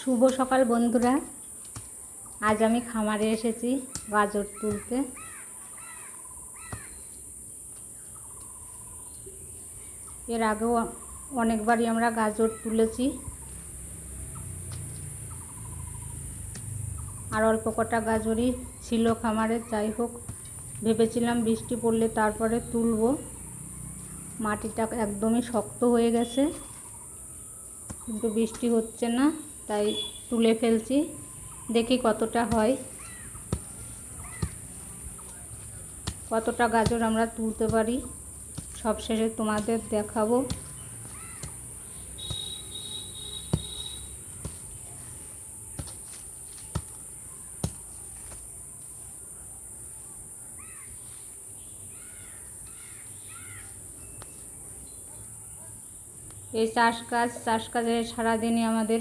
শুভ সকাল বন্ধুরা। আজ আমি খামারে এসেছি গাজর তুলতে। এর আগেও অনেকবারই আমরা গাজর তুলেছি। আর অল্প কটা গাজরই ছিল খামারে, যাই হোক, ভেবেছিলাম বৃষ্টি পড়লে তারপরে তুলব। মাটিটা একদমই শক্ত হয়ে গেছে, কিন্তু বৃষ্টি হচ্ছে না। তাই তুলে ফেলছি। দেখি কতটা হয়। কতটা গাজর আমরা তুলতে পারি। সবশেষে তোমাদের দেখাবো। এই চাষ কাজ চাষ কাজে সারাদিনই আমাদের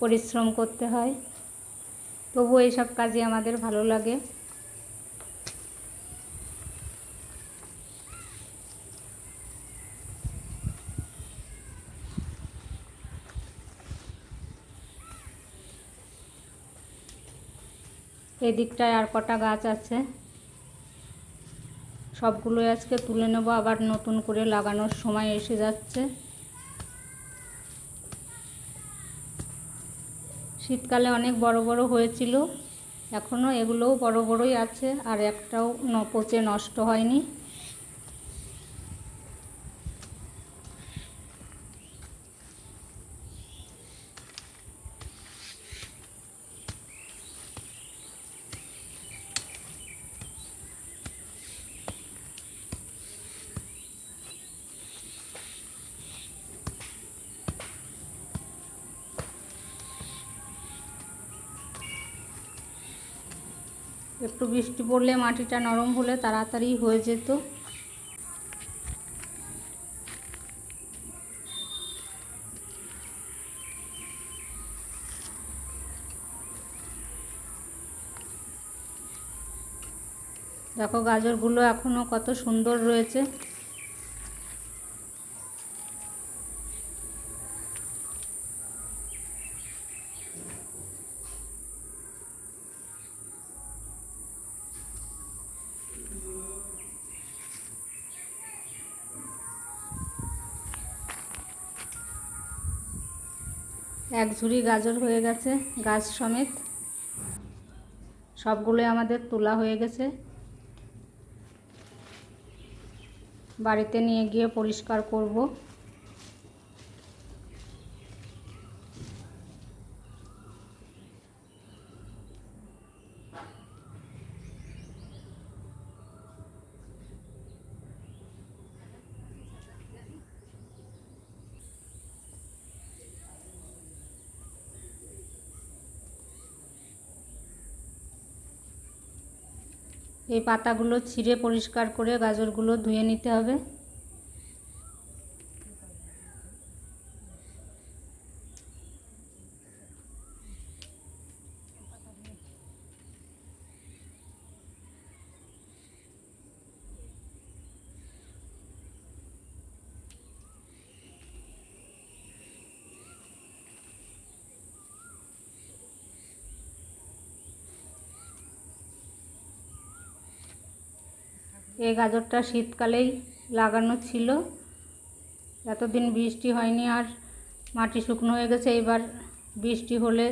পরিশ্রম করতে হয়। তবু এইসব কাজই আমাদের ভালো লাগে। এদিকটায় আর কটা গাছ আছে। সবগুলোই আজকে তুলে নেব, আবার নতুন করে লাগানোর সময় এসে যাচ্ছে। শীতকালে অনেক বড় বড় হয়েছিল। এখনও এগুলোও বড় বড়ই আছে, আর একটাও পচে নষ্ট হয়নি। একটু বৃষ্টি পড়লে মাটিটা নরম হলে তাড়াতাড়ি হয়ে যেত। দেখো গাজরগুলো এখনও কত সুন্দর রয়েছে। এক ঝুড়ি গাজর হয়ে গেছে, গাছ সমেত। সবগুলোই আমাদের তোলা হয়ে গেছে। বাড়িতে নিয়ে গিয়ে পরিষ্কার করব। এই পাতাগুলো ছিঁড়ে পরিষ্কার করে গাজরগুলো ধুয়ে নিতে হবে। এই গাজরটা শীতকালেই লাগানো ছিল। এতদিন বৃষ্টি হয়নি আর মাটি শুকনো হয়ে গেছে। এবার বৃষ্টি হলে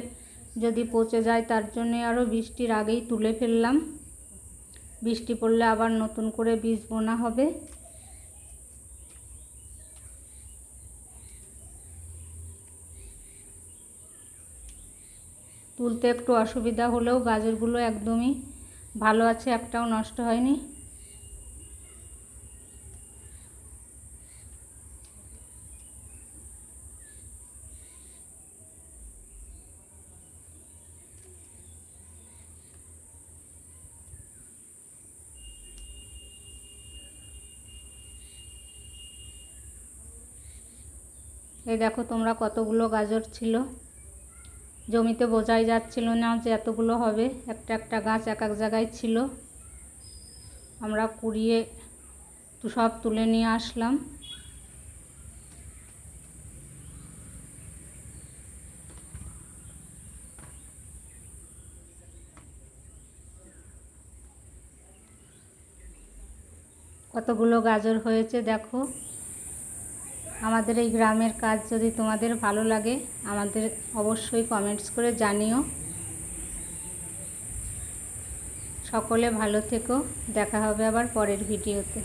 যদি পচে যায়, তার জন্যে আরও বৃষ্টির আগেই তুলে ফেললাম। বৃষ্টি পড়লে আবার নতুন করে বীজ বোনা হবে। তুলতে একটু অসুবিধা হলেও গাজরগুলো একদমই ভালো আছে, একটাও নষ্ট হয়নি। এই দেখো তোমরা কতগুলো গাজর ছিল। জমিতে বোঝাই যাচ্ছিল না যে এতগুলো হবে। একটা একটা গাছ এক এক জায়গায় ছিল। আমরা কুড়িয়ে তো সব তুলে নিয়ে আসলাম। কতগুলো গাজর হয়েছে দেখো। আমাদের এই গ্রামের কাজ যদি তোমাদের ভালো লাগে, আমাদের অবশ্যই কমেন্টস করে জানিও। সকলে ভালো থেকো। দেখা হবে আবার পরের ভিডিওতে।